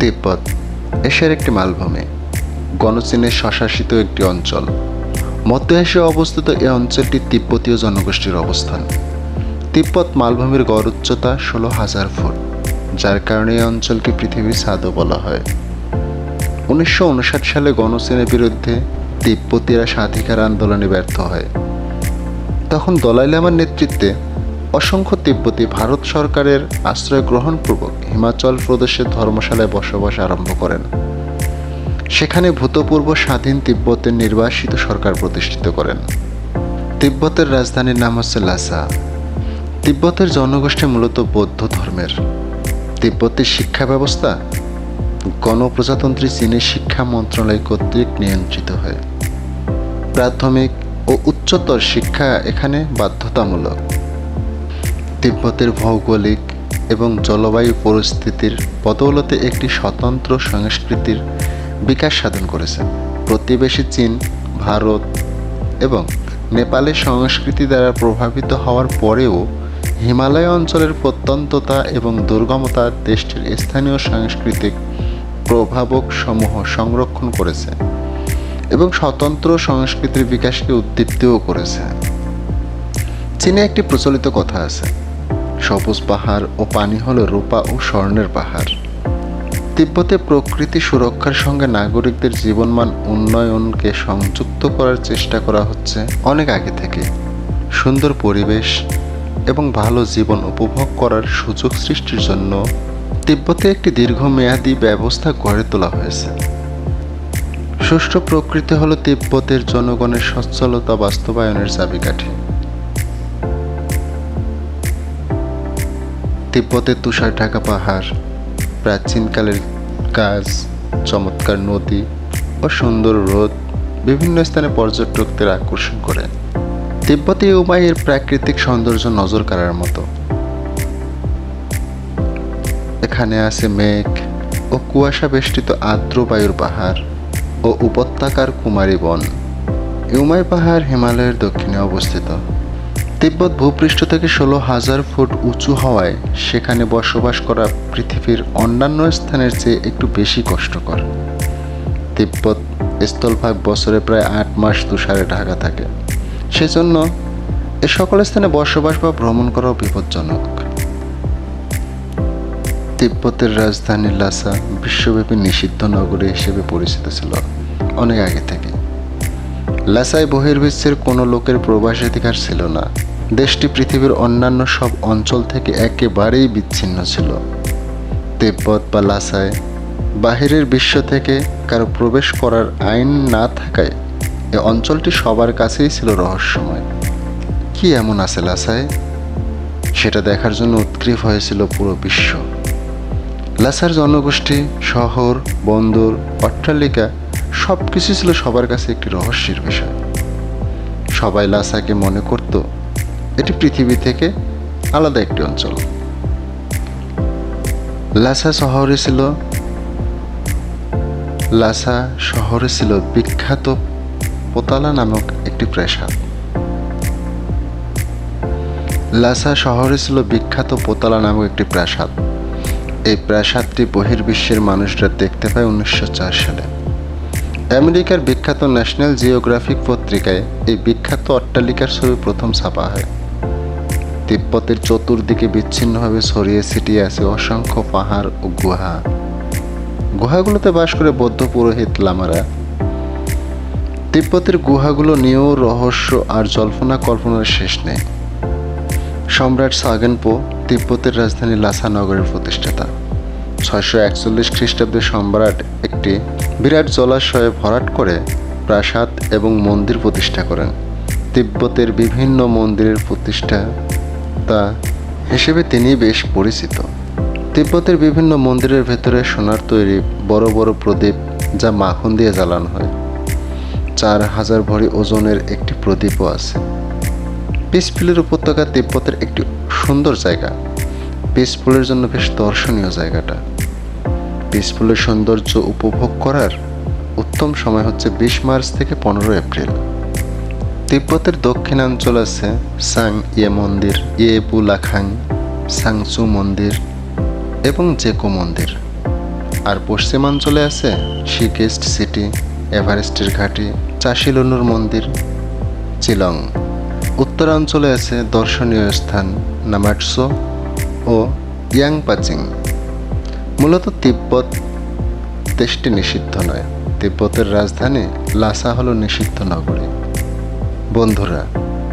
তিব্বত, এশিয়ার একটি মালভূমি, গণচীনের স্বশাসিত একটি অঞ্চল। মধ্য এশিয়ায় অবস্থিত এই অঞ্চলটি তিব্বতীয় জনগোষ্ঠীর অবস্থান। তিব্বত মালভূমির গড় উচ্চতা ষোলো হাজার ফুট, যার কারণে এই অঞ্চলকে পৃথিবীর ছাদও বলা হয়। উনিশশো উনষাট সালে গণচীনের বিরুদ্ধে তিব্বতীরা স্বাধিকার আন্দোলনে ব্যর্থ হয়। তখন দলাই লামার নেতৃত্বে অসংখ্য তিব্বতী ভারত সরকারের আশ্রয় গ্রহণপূর্বক হিমাচল প্রদেশের ধর্মশালায় বসবাস আরম্ভ করেন। সেখানে ভূতপূর্ব স্বাধীন তিব্বতের নির্বাসিত সরকার প্রতিষ্ঠিত করেন। তিব্বতের রাজধানীর নাম হচ্ছে লাসা। তিব্বতের জনগোষ্ঠী মূলত বৌদ্ধ ধর্মের। তিব্বতের শিক্ষা ব্যবস্থা গণপ্রজাতন্ত্রী চীনের শিক্ষা মন্ত্রণালয় কর্তৃক নিয়ন্ত্রিত হয়। প্রাথমিক ও উচ্চতর শিক্ষা এখানে বাধ্যতামূলক। তিব্বতের ভৌগোলিক এবং জলবায়ু পরিস্থিতির বদৌলতে একটি স্বতন্ত্র সংস্কৃতির বিকাশ সাধন করেছে। প্রতিবেশী চীন, ভারত এবং নেপালের সংস্কৃতি দ্বারা প্রভাবিত হওয়ার পরেও হিমালয় অঞ্চলের প্রত্যন্ততা এবং দুর্গমতা দেশটির স্থানীয় সাংস্কৃতিক প্রভাবক সমূহ সংরক্ষণ করেছে এবং স্বতন্ত্র সংস্কৃতির বিকাশকে উদ্দীপ্তও করেছে। চীনে একটি প্রচলিত কথা আছে সবুজ পাহাড় ও পানি হলো রূপা ও স্বর্ণের পাহাড়। তিব্বতে প্রকৃতি সুরক্ষার সঙ্গে নাগরিকদের জীবনমান উন্নয়নকে সংযুক্ত করার চেষ্টা করা হচ্ছে অনেক আগে থেকে। সুন্দর পরিবেশ এবং ভালো জীবন উপভোগ করার সুযোগ সৃষ্টির জন্য তিব্বতে একটি দীর্ঘমেয়াদী ব্যবস্থা গড়ে তোলা হয়েছে। সুষ্ঠু প্রকৃতি হল তিব্বতের জনগণের সচ্ছলতা বাস্তবায়নের চাবিকাঠি। তিব্বতের তুষার ঢাকা পাহাড়, প্রাচীনকালের কাজ চমৎকার নদী ও সুন্দর রোদ বিভিন্ন স্থানে পর্যটকদের আকর্ষণ করে। তিব্বতী উমাইয়ের প্রাকৃতিক সৌন্দর্য নজর কাড়ার মতো। এখানে আছে মেঘ ও কুয়াশা বেষ্টিত আর্দ্র বায়ুর পাহাড় ও উপত্যকার কুমারী বন। ইউমাই পাহাড় হিমালয়ের দক্ষিণে অবস্থিত। তিব্বত ভূপৃষ্ঠ থেকে ষোলো হাজার ফুট উঁচু হওয়ায় সেখানে বসবাস করা পৃথিবীর অন্যান্য স্থানের চেয়ে একটু বেশি কষ্টকর। তিব্বত স্থলভাগ বছরে প্রায় আট মাস তুষারে ঢাকা থাকে। সেজন্য এ সকল স্থানে বসবাস বা ভ্রমণ করাও বিপজ্জনক। তিব্বতের রাজধানী লাসা বিশ্বব্যাপী নিষিদ্ধ নগরী হিসেবে পরিচিত ছিল অনেক আগে থেকে। লাসায় বহির্বিশ্বের কোনো লোকের প্রবাসাধিকার ছিল না। দেশটি পৃথিবীর অন্যান্য সব অঞ্চল থেকে একেবারেই বিচ্ছিন্ন ছিল। তিব্বত বা লাসায় বাহিরের বিশ্ব থেকে কারও প্রবেশ করার আইন না থাকায় এ অঞ্চলটি সবার কাছেই ছিল রহস্যময়। কি এমন আছে লাসায় সেটা দেখার জন্য উৎগ্রীব হয়েছিল পুরো বিশ্ব। লাসার জনগোষ্ঠী, শহর, বন্দর, অট্টালিকা সব কিছু ছিল সবার কাছে একটি রহস্যের বিষয়। সবাই লাসাকে মনে করত, এটি পৃথিবী থেকে আলাদা একটি অঞ্চল। লাসা শহরে ছিল, লাসা শহরে ছিল বিখ্যাত পোতালা নামক একটি প্রাসাদ। লাসা শহরে ছিল বিখ্যাত পোতালা নামক একটি প্রাসাদ। এই প্রাসাদটি বহির্বিশ্বের মানুষরা দেখতে পায় উনিশশো চার সালে। আমেরিকার বিখ্যাত ন্যাশনাল জিওগ্রাফিক পত্রিকায় এই বিখ্যাত অট্টালিকার ছবি প্রথম ছাপা হয়। তিব্বতের চতুর্দিকে বিচ্ছিন্নভাবে ছড়িয়ে ছিটিয়ে আছে অসংখ্য পাহাড় ও গুহা। গুহাগুলোতে বাস করে বৌদ্ধ পুরোহিত লামারা। তিব্বতের গুহাগুলো নিয়েও রহস্য আর জল্পনা কল্পনার শেষ নেই। সম্রাট সাগেনপো তিব্বতের রাজধানী লাসা নগরের প্রতিষ্ঠাতা। ছয়শো একচল্লিশ খ্রিস্টাব্দে সম্রাট একটি বিরাট জলাশয়ে ভরাট করে প্রাসাদ এবং মন্দির প্রতিষ্ঠা করেন। তিব্বতের বিভিন্ন মন্দিরের প্রতিষ্ঠা তা হিসেবে তিনি বেশ পরিচিত। তিব্বতের বিভিন্ন মন্দিরের ভেতরে সোনার তৈরি বড় বড় প্রদীপ যা মাখন দিয়ে জ্বালানো হয়। চার হাজার ভরি ওজনের একটি প্রদীপও আছে। পিসফুলের উপত্যকা তিব্বতের একটি সুন্দর জায়গা। পিসফুলের জন্য বেশ দর্শনীয় জায়গাটা। পিসফুলের সৌন্দর্য উপভোগ করার উত্তম সময় হচ্ছে বিশ মার্চ থেকে পনেরো এপ্রিল। তিব্বতের দক্ষিণাঞ্চল আছে সাং ইয়ে মন্দির ইয়ে বুলাখাং সাংচু মন্দির এবং জেকো মন্দির। আর পশ্চিমাঞ্চলে আছে শিকেস্ট সিটি, এভারেস্টের ঘাঁটি চাশিলনুর মন্দির, চিলং। উত্তরাঞ্চলে আছে দর্শনীয় স্থান নামাটসো ও ইয়াংপাচিং মূলত তিব্বত দেশটি নিষিদ্ধ নয়। তিব্বতের রাজধানী লাসা হল নিষিদ্ধ নগরী। বন্ধুরা,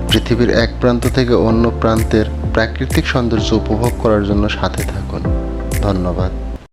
পৃথিবীর এক প্রান্ত থেকে অন্য প্রান্তের প্রাকৃতিক সৌন্দর্য উপভোগ করার জন্য সাথে থাকুন। ধন্যবাদ।